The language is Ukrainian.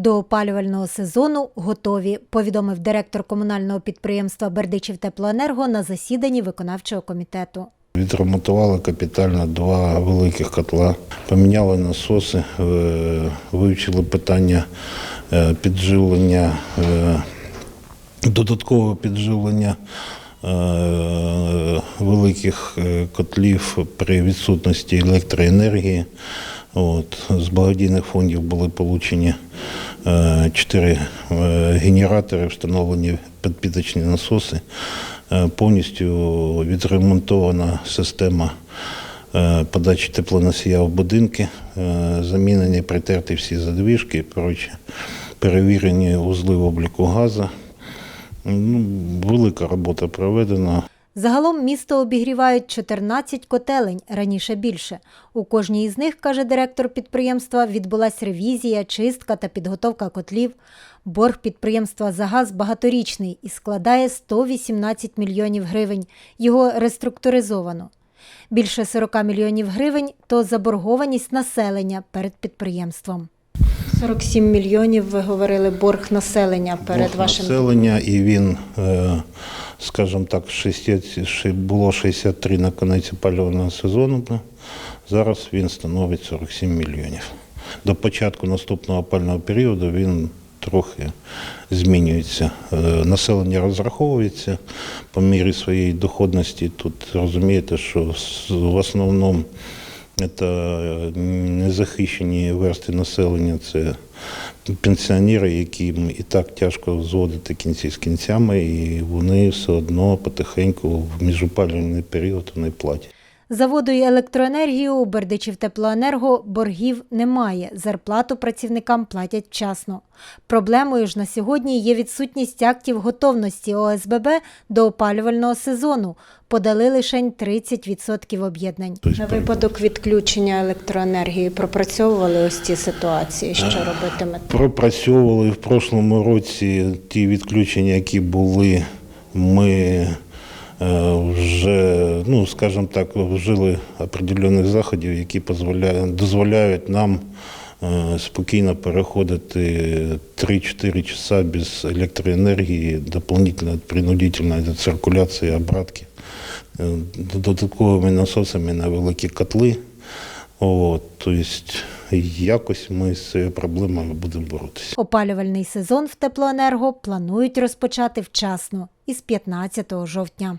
До опалювального сезону готові, повідомив директор комунального підприємства Бердичів Теплоенерго на засіданні виконавчого комітету. Відремонтували капітально два великих котла, поміняли насоси, е, вивчили питання е, підживлення, е, додаткового підживлення великих котлів при відсутності електроенергії. От, з благодійних фондів були получені чотири е, генератори, встановлені підпіточні насоси. Е, Повністю відремонтована система е, подачі теплоносія в будинки, е, замінені, притерті всі задвіжки, коротше, перевірені узли обліку газу. Ну, велика робота проведена. Загалом місто обігрівають 14 котелень, раніше більше. У кожній із них, каже директор підприємства, відбулась ревізія, чистка та підготовка котлів. Борг підприємства за газ багаторічний і складає 118 мільйонів гривень. Його реструктуризовано. Більше 40 мільйонів гривень то заборгованість населення перед підприємством. 47 мільйонів, ви говорили, борг населення перед Блок вашим населення, і він, е, скажімо так, 60, ще було 63 на кінець опалювального сезону. Зараз він становить 47 мільйонів. До початку наступного опального періоду він трохи змінюється. Е, Населення розраховується по мірі своєї доходності. Тут розумієте, що в основному це незахищені версти населення, це пенсіонери, яким і так тяжко зводити кінці з кінцями, і вони все одно потихеньку в міжопалювальний період вони платять. За воду і електроенергію у Бердичів Теплоенерго боргів немає. Зарплату працівникам платять вчасно. Проблемою ж на сьогодні є відсутність актів готовності ОСББ до опалювального сезону. Подали лише 30% об'єднань. Тобто На випадок відключення електроенергії пропрацьовували ось ці ситуації. Що робитимете? Пропрацьовували в прошлому році ті відключення, які були. Ми е, вже, ну скажімо так, вжили определених заходів, які дозволяють нам е, спокійно переходити 3-4 часа без електроенергії, дополнительно принудительної циркуляції обратки е, додатковими насосами на великі котли. От, тобто якось ми з цією проблемою будемо боротися. Опалювальний сезон в Теплоенерго планують розпочати вчасно із 15 жовтня.